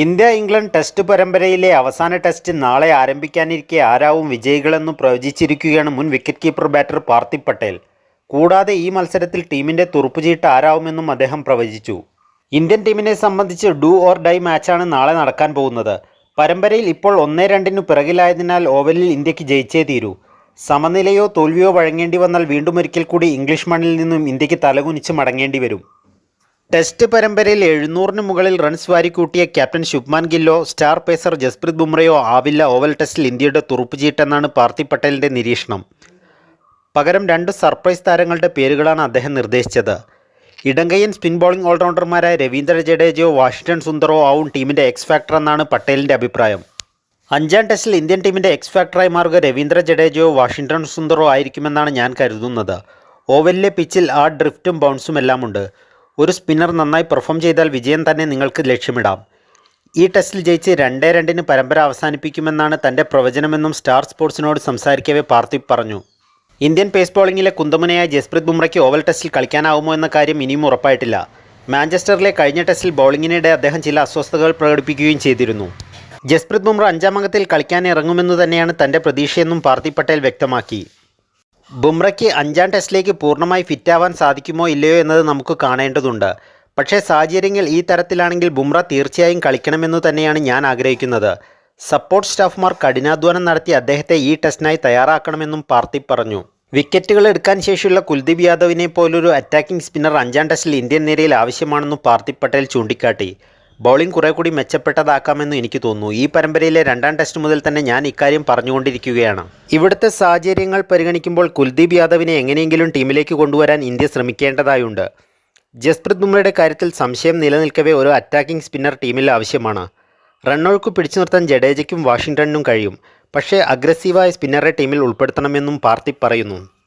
India England test പരമ്പരയിലെ അവസാന test നാളെ ആരംഭിക്കാനിരിക്കെ ആരാവും വിജയികളെന്ന് പ്രവചിച്ചിരിക്കുകയാണ് മുൻ wicket keeper batter Parthiv Patel. കൂടാതെ ഈ മത്സരത്തിൽ ടീമിന്റെ തുറുപ്പുചീട്ട് ആരാവുമെന്നും അദ്ദേഹം പ്രവചിച്ചു. ഇന്ത്യൻ ടീമിനെ സംബന്ധിച്ച് ഡു ഓർ ഡൈ മാച്ചാണ് നാളെ നടക്കാൻ പോകുന്നത്. പരമ്പരയിൽ ഇപ്പോൾ ഒന്നേ രണ്ടിനു പിറകിലായതിനാൽ ഓവലിൽ ഇന്ത്യയ്ക്ക് ജയിച്ചേ തീരൂ. സമനിലയോ തോൽവിയോ വഴങ്ങേണ്ടി വന്നാൽ വീണ്ടും ഒരിക്കൽ കൂടി ഇംഗ്ലീഷ് മണ്ണിൽ നിന്നും ഇന്ത്യയ്ക്ക് തലകുനിച്ച് മടങ്ങേണ്ടി വരും. ടെസ്റ്റ് പരമ്പരയിൽ എഴുന്നൂറിന് മുകളിൽ റൺസ് വാരിക്കൂട്ടിയ ക്യാപ്റ്റൻ ശുഭ്മാൻ ഗില്ലോ സ്റ്റാർ പേസർ ജസ്പ്രീത് ബുംറയോ ആവില്ല ഓവൽ ടെസ്റ്റിൽ ഇന്ത്യയുടെ തുറുപ്പുചീട്ടെന്നാണ് പാർത്തി പട്ടേലിന്റെ നിരീക്ഷണം. പകരം രണ്ട് സർപ്രൈസ് താരങ്ങളുടെ പേരുകളാണ് അദ്ദേഹം നിർദ്ദേശിച്ചത്. ഇടങ്കയ്യൻ സ്പിൻ ബോളിംഗ് ഓൾറൗണ്ടർമാരായ രവീന്ദ്ര ജഡേജയോ വാഷിംഗ്ടൺ സുന്ദറോ ആവും ടീമിന്റെ എക്സ് ഫാക്ടർ എന്നാണ് പട്ടേലിന്റെ അഭിപ്രായം. അഞ്ചാം ടെസ്റ്റിൽ ഇന്ത്യൻ ടീമിന്റെ എക്സ് ഫാക്ടറായി മാറുക രവീന്ദ്ര ജഡേജയോ വാഷിംഗ്ടൺ സുന്ദറോ ആയിരിക്കുമെന്നാണ് ഞാൻ കരുതുന്നത്. ഓവലിലെ പിച്ചിൽ ആ ഡ്രിഫ്റ്റും ബൗൺസും എല്ലാം ഉണ്ട് ഒരു സ്പിന്നർ നന്നായി പെർഫോം ചെയ്താൽ വിജയം തന്നെ നിങ്ങൾക്ക് ലക്ഷ്യമിടാം. ഈ ടെസ്റ്റിൽ ജയിച്ച് രണ്ടേ രണ്ടിന് പരമ്പര അവസാനിപ്പിക്കുമെന്നാണ് തന്റെ പ്രവചനമെന്നും സ്റ്റാർ സ്പോർട്സിനോട് സംസാരിക്കവേ പാർത്ഥിപ് പറഞ്ഞു. ഇന്ത്യൻ പേസ് ബോളിംഗിലെ കുന്തമുനയായ ജസ്പ്രീത് ബുംറയ്ക്ക് ഓവൽ ടെസ്റ്റിൽ കളിക്കാനാവുമോ എന്ന കാര്യം ഇനിയും ഉറപ്പായിട്ടില്ല. മാഞ്ചസ്റ്ററിലെ കഴിഞ്ഞ ടെസ്റ്റിൽ ബോളിങ്ങിനിടെ അദ്ദേഹം ചില അസ്വസ്ഥതകൾ പ്രകടിപ്പിക്കുകയും ചെയ്തിരുന്നു. ജസ്പ്രീത് ബുംറ അഞ്ചാം അംഗത്തിൽ കളിക്കാൻ ഇറങ്ങുമെന്നു തന്നെയാണ് തന്റെ പ്രതീക്ഷയെന്നും പാർത്ഥി പട്ടേൽ വ്യക്തമാക്കി. ബുംറയ്ക്ക് അഞ്ചാം ടെസ്റ്റിലേക്ക് പൂർണമായി ഫിറ്റാവാൻ സാധിക്കുമോ ഇല്ലയോ എന്നത് നമുക്ക് കാണേണ്ടതുണ്ട്. പക്ഷേ സാഹചര്യങ്ങൾ ഈ തരത്തിലാണെങ്കിൽ ബുംറ തീർച്ചയായും കളിക്കണമെന്ന് തന്നെയാണ് ഞാൻ ആഗ്രഹിക്കുന്നത്. സപ്പോർട്ട് സ്റ്റാഫുമാർ കഠിനാധ്വാനം നടത്തി അദ്ദേഹത്തെ ഈ ടെസ്റ്റിനായി തയ്യാറാക്കണമെന്നും പാർത്തി പറഞ്ഞു. വിക്കറ്റുകൾ എടുക്കാൻ ശേഷിയുള്ള കുൽദീപ് യാദവിനെ പോലൊരു അറ്റാക്കിംഗ് സ്പിന്നർ അഞ്ചാം ടെസ്റ്റിൽ ഇന്ത്യൻ നിരയിൽ ആവശ്യമാണെന്നും പാർത്തി പട്ടേൽ ചൂണ്ടിക്കാട്ടി. ബൗളിംഗ് കുറെ കൂടി മെച്ചപ്പെട്ടതാക്കാമെന്ന് എനിക്ക് തോന്നുന്നു. ഈ പരമ്പരയിലെ രണ്ടാം ടെസ്റ്റ് മുതൽ തന്നെ ഞാൻ ഇക്കാര്യം പറഞ്ഞുകൊണ്ടിരിക്കുകയാണ്. ഇവിടുത്തെ സാഹചര്യങ്ങൾ പരിഗണിക്കുമ്പോൾ കുൽദീപ് യാദവിനെ എങ്ങനെയെങ്കിലും ടീമിലേക്ക് കൊണ്ടുവരാൻ ഇന്ത്യ ശ്രമിക്കേണ്ടതായുണ്ട്. ജസ്പ്രീത് ബുംറയുടെ കാര്യത്തിൽ സംശയം നിലനിൽക്കവേ ഒരു അറ്റാക്കിംഗ് സ്പിന്നർ ടീമിൽ ആവശ്യമാണ്. റണ്ണൊഴുക്ക് പിടിച്ചു നിർത്താൻ ജഡേജയ്ക്കും വാഷിംഗ്ടണിനും കഴിയും. പക്ഷേ അഗ്രസീവായ സ്പിന്നറെ ടീമിൽ ഉൾപ്പെടുത്തണമെന്നും പാർത്തി പറയുന്നു.